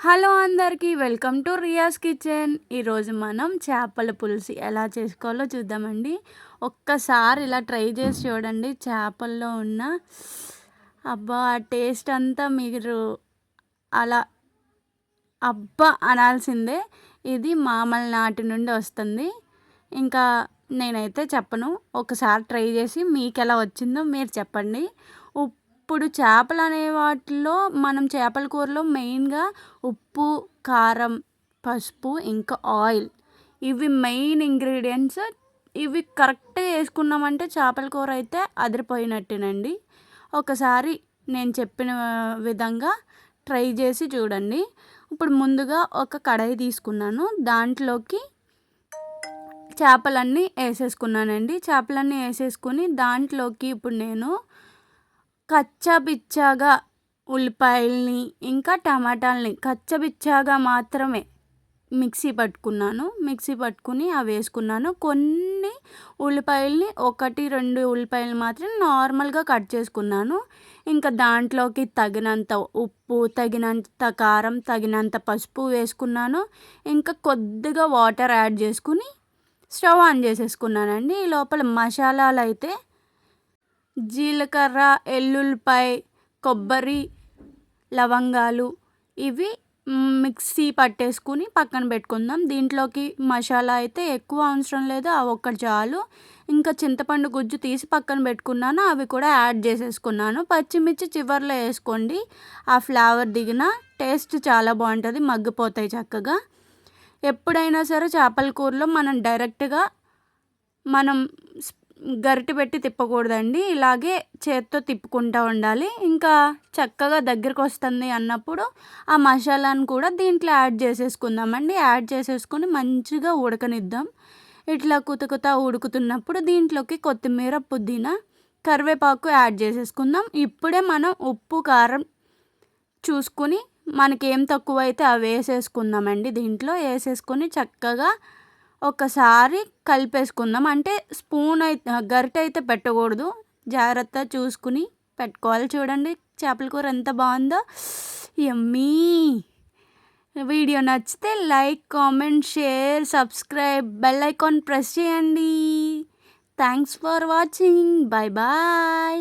Hello అందరికీ welcome to రియాస్ kitchen. ఈరోజు మనం చేపల పులుసు ఎలా చేసుకోవాలో చూద్దామండి. ఒక్కసారి ఇలా ట్రై చేసి చూడండి చేపల్లో ఉన్న అబ్బా టేస్ట్ అంతా మీరు అలా అబ్బా అనాల్సిందే. ఇది మామల నాటి నుండి వస్తుంది. ఇంకా నేనైతే చెప్పను ఒకసారి ట్రై చేసి మీకు ఎలా వచ్చిందో మీరు చెప్పండి. ఇప్పుడు చేపలు అనే వాటిలో మనం చేపల కూరలో మెయిన్గా ఉప్పు కారం పసుపు ఇంకా ఆయిల్. ఇవి మెయిన్ ఇంగ్రీడియంట్స్. ఇవి కరెక్ట్గా వేసుకున్నామంటే చేపల కూర అయితే అదిరిపోయినట్టేనండి. ఒకసారి నేను చెప్పిన విధంగా ట్రై చేసి చూడండి. ఇప్పుడు ముందుగా ఒక కడాయి తీసుకున్నాను. దాంట్లోకి చేపలన్నీ వేసేసుకున్నానండి. చేపలన్నీ వేసేసుకుని దాంట్లోకి ఇప్పుడు నేను కచ్చబిచ్చాగా ఉల్లిపాయల్ని ఇంకా టమాటాలని కచ్చబిచ్చాగా మాత్రమే మిక్సీ పట్టుకున్నాను. మిక్సీ పట్టుకుని అవి వేసుకున్నాను. కొన్ని ఉల్లిపాయల్ని ఒకటి రెండు ఉల్లిపాయలు మాత్రం నార్మల్గా కట్ చేసుకున్నాను. ఇంకా దాంట్లోకి తగినంత ఉప్పు తగినంత కారం తగినంత పసుపు వేసుకున్నాను. ఇంకా కొద్దిగా వాటర్ యాడ్ చేసుకుని స్టవ్ ఆన్ చేసేసుకున్నానండి. ఈ లోపల మసాలాలు అయితే జీలకర్ర ఎల్లుల్లిపాయ కొబ్బరి లవంగాలు ఇవి మిక్సీ పట్టేసుకుని పక్కన పెట్టుకుందాం. దీంట్లోకి మసాలా అయితే ఎక్కువ అవసరం లేదు. అవి ఒక్కటి చాలు. ఇంకా చింతపండు గుజ్జు తీసి పక్కన పెట్టుకున్నాను. అవి కూడా యాడ్ చేసేసుకున్నాను. పచ్చిమిర్చి చివరిలో వేసుకోండి. ఆ ఫ్లేవర్ దిగిన టేస్ట్ చాలా బాగుంటుంది. మగ్గిపోతాయి చక్కగా. ఎప్పుడైనా సరే చేపల కూరలో మనం డైరెక్ట్గా మనం గరిటె పెట్టి తిప్పకూడదండి. ఇలాగే చేత్తో తిప్పుకుంటూ ఉండాలి. ఇంకా చక్కగా దగ్గరికి వస్తుంది అన్నప్పుడు ఆ మసాలాను కూడా దీంట్లో యాడ్ చేసేసుకుందామండి. యాడ్ చేసేసుకొని మంచిగా ఉడకనిద్దాం. ఇట్లా కుతకుత ఉడుకుతున్నప్పుడు దీంట్లోకి కొత్తిమీర పుదీనా కరివేపాకు యాడ్ చేసేసుకుందాం. ఇప్పుడే మనం ఉప్పు కారం చూసుకుని మనకి ఏం తక్కువ అయితే అవి వేసేసుకుందామండి. దీంట్లో వేసేసుకొని చక్కగా ఒకసారి కలిపేసుకుందాం. అంటే స్పూన్ అయితే గరిటె అయితే పెట్టకూడదు. జాగ్రత్త చూసుకుని పెట్టుకోవాలి. చూడండి చేపల కూర ఎంత బాగుందో. ఎమ్మీ వీడియో నచ్చితే like comment share subscribe bell icon press చేయండి. Thanks for watching. Bye bye.